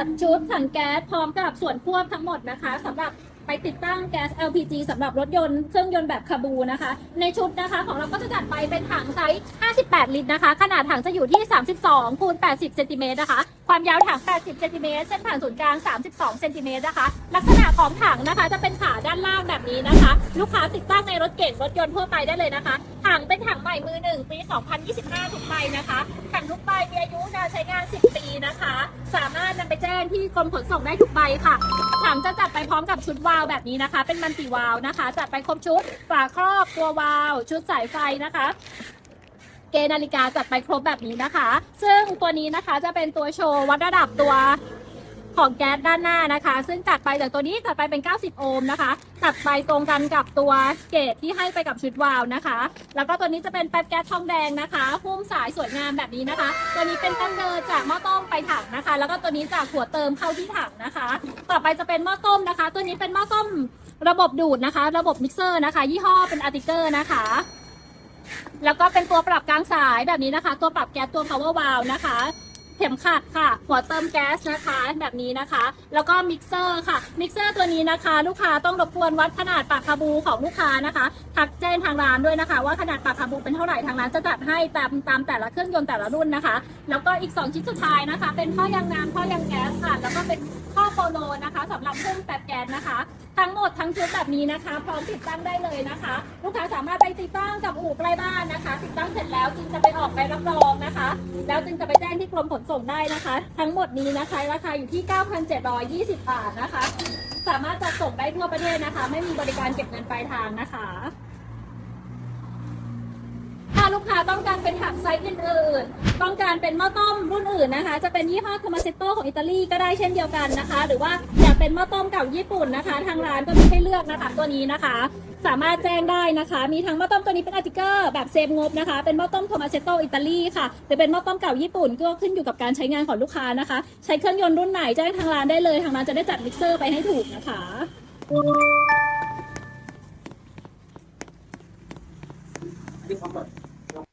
จัดชุดถังแก๊สพร้อมกับส่วนควบทั้งหมดนะคะสำหรับไปติดตั้งแก๊ส LPG สำหรับรถยนต์เครื่องยนต์แบบคาบูนะคะ ในชุดนะคะของเราก็จะจัดไปเป็นถังไซส์ 58 ลิตรนะคะ ขนาดถังจะอยู่ที่ 32คูณ80เซนติเมตรนะคะ ความยาวถัง 80เซนติเมตรเส้นผ่านศูนย์กลาง 32เซนติเมตรนะคะ ลักษณะของถังนะคะจะเป็นขาด้านล่างแบบนี้นะคะ ลูกค้าติดตั้งในรถเก๋งรถยนต์ทั่วไปได้เลยนะคะ ถังเป็นถังใหม่มือหนึ่งปี 2025 ทุกใบนะคะถังทุก นำไปแจ้งที่กรมขนส่งได้ทุกใบค่ะถังจะจัดไปพร้อมกับชุดวาล์วแบบนี้นะคะ เป็นมันติวาล์วนะคะ จัดไปครบชุดฝาครอบตัววาล์วชุดสายไฟนะคะเกณฑ์นาฬิกาจัดไปครบแบบนี้นะคะ ซึ่งตัวนี้นะคะจะเป็นตัวโชว์วัดระดับตัว ของแก๊สด้านหน้านะคะ ซึ่งจัดไปจากตัวนี้จัดไปเป็น 90 โอห์มนะคะตัดไปตรงกันกับตัวเกจที่ให้ไปกับชุดวาล์วนะคะ แล้วก็ตัวนี้จะเป็นแป๊บแก๊สทองแดงนะคะหุ้มสายสวยงามแบบนี้นะคะ ตัวนี้เป็นตั้งเดินจากหม้อต้มไปถังนะคะ แล้วก็ตัวนี้จากหัวเติมเข้าที่ถังนะคะ ต่อไปจะเป็นหม้อต้มนะคะ ตัวนี้เป็นหม้อต้มระบบดูดนะคะ ระบบมิกเซอร์นะคะ ยี่ห้อเป็นอาร์ติเกอร์นะคะแล้วก็เป็นตัวปรับกลางสายแบบนี้นะคะ ตัวปรับแก๊สตัว power valve นะคะ เข็มขัดค่ะ หัวเติมแก๊สนะคะแบบนี้นะคะ แล้วก็มิกเซอร์ค่ะ มิกเซอร์ตัวนี้นะคะ ลูกค้าต้องรบกวนวัดขนาดปากคาบูของลูกค้านะคะ ทักแจ้งทางร้านด้วยนะคะ ว่าขนาดปากคาบูเป็นเท่าไหร่ทางร้านจะจัดให้ตามตามแต่ละเครื่องยนต์แต่ละรุ่นนะคะ แล้วก็อีก 2 ชิ้นสุดท้ายนะคะ เป็นท่อยางน้ำท่อยางแก๊สค่ะแล้วก็ เป็นท่อโปโลนะคะสำหรับพุ่มแปดแก๊สนะคะ ทั้งหมดทั้งชุดแบบนี้นะคะ พร้อมติดตั้งได้เลยนะคะ ลูกค้าสามารถไปติดตั้งกับอู่ใกล้บ้านนะคะ ติดตั้งเสร็จแล้วจึงจะไปออกใบรับรองนะคะ แล้วจึงจะไปแจ้งที่กรมขนส่งได้นะคะ ทั้งหมดนี้นะคะราคาอยู่ที่ 9,720 บาทนะคะ สามารถจัดส่งได้ทั่วประเทศนะคะ ไม่มีบริการเก็บเงินปลายทางนะคะ ลูกค้าต้องการเป็นถังไซส์อื่นๆต้องการเป็นหม้อต้มรุ่นอื่นนะคะ จะเป็นยี่ห้อ t o m a s e t t o ของอิตาลีก็ได้เช่นเดียวกันนะคะ หรือว่าอยากเป็นหม้อต้มเก่าญี่ปุ่นนะคะ ทางร้านก็มีให้เลือกนะคะตัวนี้นะคะ สามารถแจ้งได้นะคะ มีทั้งหม้อต้มตัวนี้เป็นอาร์ติเกอร์แบบเซฟงบนะคะ เป็นหม้อต้ม t o m a s e t t o อิตาลีค่ะหรือเป็นหม้อต้มเก่าญี่ปุ่นก็ขึ้นอยู่กับการใช้งานของลูกค้านะคะ ใช้เครื่องยนต์รุ่นไหนแจ้งทางร้านได้เลย ทางร้านจะได้จัดมิกเซอร์ไปให้ถูกนะคะที่เขาแบบ